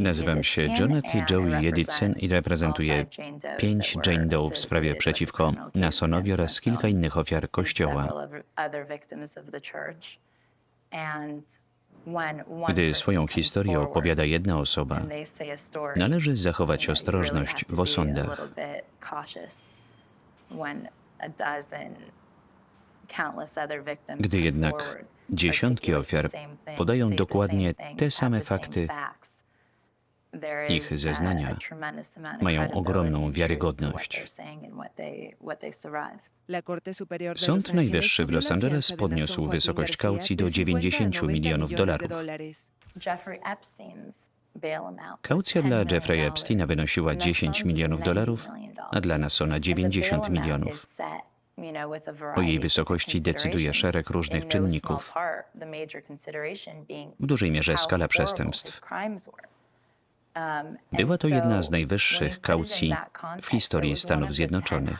Nazywam się Jonah T. Joey Jedicen i reprezentuję pięć Jane Doe w sprawie przeciwko Nasonowi oraz kilka innych ofiar Kościoła. Gdy swoją historię opowiada jedna osoba, należy zachować ostrożność w osądach. Gdy jednak dziesiątki ofiar podają dokładnie te same fakty, ich zeznania mają ogromną wiarygodność. Sąd Najwyższy w Los Angeles podniósł wysokość kaucji do 90 milionów dolarów. Kaucja dla Jeffrey Epsteina wynosiła 10 milionów dolarów, a dla Nasona 90 milionów. O jej wysokości decyduje szereg różnych czynników, w dużej mierze skala przestępstw. Była to jedna z najwyższych kaucji w historii Stanów Zjednoczonych.